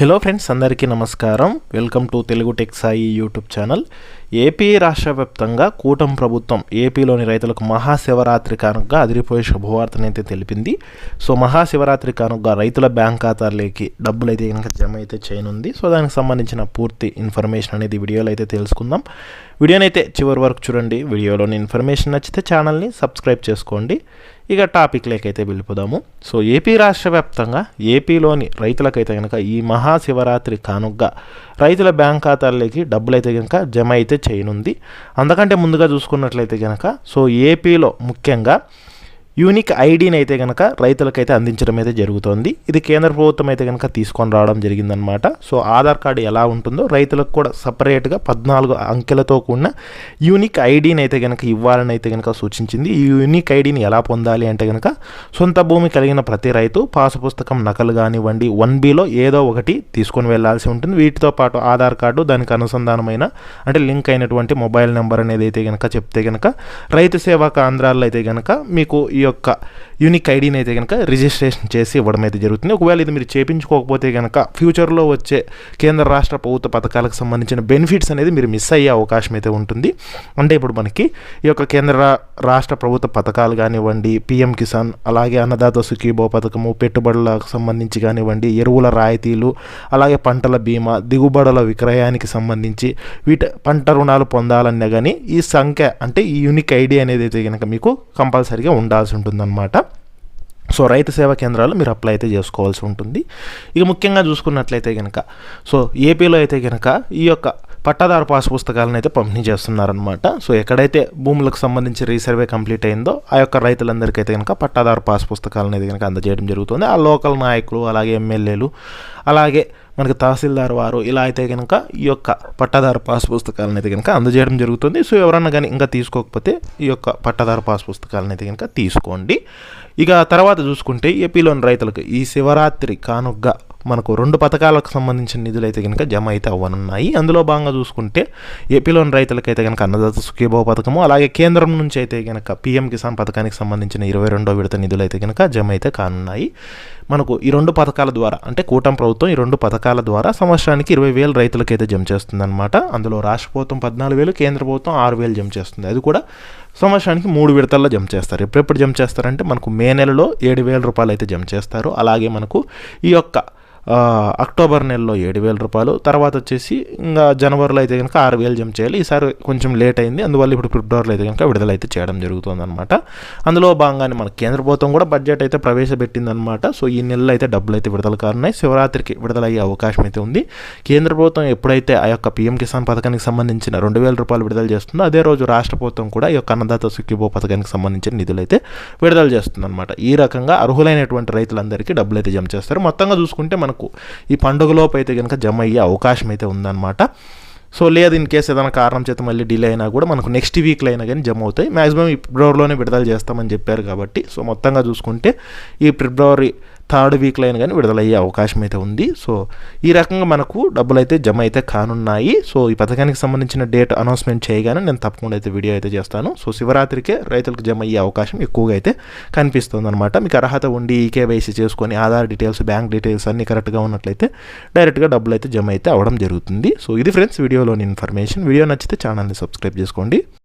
Hello friends అందరికీ నమస్కారం. Welcome to Telugu tech Sai YouTube channel AP రాష్ట్ర వ్యాప్తంగా కూటమి ప్రభుత్వం ఏపీలోని రైతులకు మహాశివరాత్రి కానుకగా అదిరిపోయే శుభవార్తనైతే తెలిపింది. సో మహాశివరాత్రి కానుకగా రైతుల బ్యాంక్ ఖాతాలకి డబ్బులు అయితే కనుక జమ అయితే చేయనుంది. సో దానికి సంబంధించిన పూర్తి ఇన్ఫర్మేషన్ అనేది వీడియోలో అయితే తెలుసుకుందాం. వీడియోని అయితే చివరి వరకు చూడండి. వీడియోలోని ఇన్ఫర్మేషన్ నచ్చితే ఛానల్ని సబ్స్క్రైబ్ చేసుకోండి. ఇక టాపిక్ లేకైతే వెళ్ళిపోదాము. సో ఏపీ రాష్ట్ర వ్యాప్తంగా ఏపీలోని రైతులకైతే కనుక ఈ మహాశివరాత్రి కానుగ్గా రైతుల బ్యాంక్ ఖాతాల్లోకి డబ్బులు అయితే కనుక జమ అయితే చేయనుంది. అందుకంటే ముందుగా చూసుకున్నట్లయితే కనుక సో ఏపీలో ముఖ్యంగా యూనిక్ ఐడిని అయితే కనుక రైతులకైతే అందించడం అయితే జరుగుతోంది. ఇది కేంద్ర ప్రభుత్వం అయితే కనుక తీసుకొని రావడం జరిగిందనమాట సో ఆధార్ కార్డు ఎలా ఉంటుందో రైతులకు కూడా సపరేట్గా పద్నాలుగు అంకెలతో కూడిన యూనిక్ ఐడిని అయితే కనుక ఇవ్వాలని అయితే కనుక సూచించింది. ఈ యూనిక్ ఐడిని ఎలా పొందాలి అంటే కనుక సొంత భూమి కలిగిన ప్రతి రైతు పాసు పుస్తకం నకలు కానివ్వండి వన్ బిలో ఏదో ఒకటి తీసుకొని వెళ్ళాల్సి ఉంటుంది. వీటితో పాటు ఆధార్ కార్డు దానికి అనుసంధానమైన అంటే లింక్ అయినటువంటి మొబైల్ నెంబర్ అనేది అయితే కనుక చెప్తే కనుక రైతు సేవా కేంద్రాల్లో అయితే కనుక మీకు ఈ యొక్క యూనిక్ ఐడిని అయితే కనుక రిజిస్ట్రేషన్ చేసి ఇవ్వడం అయితే జరుగుతుంది. ఒకవేళ ఇది మీరు చేపించుకోకపోతే కనుక ఫ్యూచర్లో వచ్చే కేంద్ర రాష్ట్ర ప్రభుత్వ పథకాలకు సంబంధించిన బెనిఫిట్స్ అనేది మీరు మిస్ అయ్యే అవకాశం అయితే ఉంటుంది. అంటే ఇప్పుడు మనకి ఈ యొక్క కేంద్ర రాష్ట్ర ప్రభుత్వ పథకాలు కానివ్వండి పిఎం కిసాన్ అలాగే అన్నదాత సుఖీభో పథకము పెట్టుబడులకు సంబంధించి కానివ్వండి ఎరువుల రాయితీలు అలాగే పంటల బీమా దిగుబడుల విక్రయానికి సంబంధించి వీటి పంట రుణాలు పొందాలన్నా కానీ ఈ సంఖ్య అంటే ఈ యూనిక్ ఐడి అనేది అయితే కనుక మీకు కంపల్సరీగా ఉండాల్సి ఉంటుందన్నమాట. సో రైతు సేవా కేంద్రాలు మీరు అప్లై అయితే చేసుకోవాల్సి ఉంటుంది. ఇక ముఖ్యంగా చూసుకున్నట్లయితే కనుక సో ఏపీలో అయితే కనుక ఈ యొక్క పట్టాదారు పాస్ పుస్తకాలను అయితే పంపిణీ చేస్తున్నారనమాట సో ఎక్కడైతే భూములకు సంబంధించి రీసర్వే కంప్లీట్ అయిందో ఆ యొక్క రైతులందరికీ అయితే కనుక పట్టాదారు పాస్ పుస్తకాలను అయితే కనుక అందజేయడం జరుగుతుంది. ఆ లోకల్ నాయకులు అలాగే ఎమ్మెల్యేలు అలాగే మనకి తహసీల్దార్ వారు ఇలా అయితే కనుక ఈ యొక్క పట్టాదారు పాస్ పుస్తకాలను అయితే కనుక అందజేయడం జరుగుతుంది. సో ఎవరన్నా కానీ ఇంకా తీసుకోకపోతే ఈ యొక్క పట్టాదారు పాస్ పుస్తకాలను అయితే కనుక తీసుకోండి. ఇక తర్వాత చూసుకుంటే ఏపీలోని రైతులకు ఈ శివరాత్రి కానుగ్గా మనకు రెండు పథకాలకు సంబంధించిన నిధులు అయితే కనుక జమ అయితే అవ్వనున్నాయి. అందులో భాగంగా చూసుకుంటే ఏపీలోని రైతులకైతే కనుక అన్నదాత సుఖీభావ పథకము అలాగే కేంద్రం నుంచి అయితే కనుక పీఎం కిసాన్ పథకానికి సంబంధించిన ఇరవై రెండో విడత నిధులు అయితే కనుక జమ అయితే కానున్నాయి. మనకు ఈ రెండు పథకాల ద్వారా అంటే కూటమి ప్రభుత్వం ఈ రెండు పథకాల ద్వారా సంవత్సరానికి ఇరవై వేలు రైతులకైతే జమ చేస్తుందన్నమాట. అందులో రాష్ట్ర ప్రభుత్వం పద్నాలుగు వేలు కేంద్ర ప్రభుత్వం ఆరు వేలు జమ చేస్తుంది. అది కూడా సంవత్సరానికి మూడు విడతల్లో జమ చేస్తారు. ఎప్పుడెప్పుడు జమ చేస్తారంటే మనకు మే నెలలో ఏడు వేల రూపాయలు అయితే జమ చేస్తారు. అలాగే మనకు ఈ యొక్క అక్టోబర్ నెలలో ఏడు వేల రూపాయలు తర్వాత వచ్చేసి ఇంకా జనవరిలో అయితే కనుక ఆరు వేలు జమ చేయాలి. ఈసారి కొంచెం లేట్ అయింది. అందువల్ల ఇప్పుడు ఫిబ్రవరిలో అయితే కనుక విడుదల అయితే చేయడం జరుగుతుంది అనమాట అందులో భాగంగానే మన కేంద్ర ప్రభుత్వం కూడా బడ్జెట్ అయితే ప్రవేశపెట్టిందనమాట సో ఈ నెలలో అయితే డబ్బులు అయితే విడుదల కానున్నాయి. శివరాత్రికి విడుదలయ్యే అవకాశం అయితే ఉంది. కేంద్ర ప్రభుత్వం ఎప్పుడైతే ఆ యొక్క పీఎం కిసాన్ పథకానికి సంబంధించిన రెండు వేల రూపాయలు విడుదల చేస్తుందో అదే రోజు రాష్ట్ర ప్రభుత్వం కూడా ఈ యొక్క అన్నదాత సుఖీభో పథకానికి సంబంధించిన నిధులు అయితే విడుదల చేస్తుందన్నమాట. ఈ రకంగా అర్హులైనటువంటి రైతులందరికీ డబ్బులు అయితే జమ చేస్తారు. మొత్తంగా చూసుకుంటే మనకు ఈ పండుగలోపు అయితే కనుక జమ అయ్యే అవకాశం అయితే ఉందన్నమాట. సో లేదు ఇన్ కేసు ఏదైనా కారణం చేత మళ్ళీ డిలే అయినా కూడా మనకు నెక్స్ట్ వీక్లో అయినా కానీ జమ అవుతాయి. మ్యాక్సిమం ఈ ఫిబ్రవరిలోనే విడుదల చేస్తామని చెప్పారు కాబట్టి సో మొత్తంగా చూసుకుంటే ఈ ఫిబ్రవరి థర్డ్ వీక్లో అయినా కానీ విడుదలయ్యే అవకాశం అయితే ఉంది. సో ఈ రకంగా మనకు డబ్బులు అయితే జమ అయితే కానున్నాయి. సో ఈ పథకానికి సంబంధించిన డేట్ అనౌన్స్మెంట్ చేయగానే నేను తప్పకుండా అయితే వీడియో అయితే చేస్తాను. సో శివరాత్రికే రైతులకు జమ అయ్యే అవకాశం ఎక్కువగా అయితే కనిపిస్తుంది అనమాట మీకు అర్హత ఉండి ఈకేవైసీ చేసుకొని ఆధార్ డీటెయిల్స్ బ్యాంక్ డీటెయిల్స్ అన్ని కరెక్ట్గా ఉన్నట్లయితే డైరెక్ట్గా డబ్బులు అయితే జమ అయితే అవ్వడం జరుగుతుంది. సో ఇది ఫ్రెండ్స్ వీడియోలోని ఇన్ఫర్మేషన్. వీడియో నచ్చితే ఛానల్ని సబ్స్క్రైబ్ చేసుకోండి.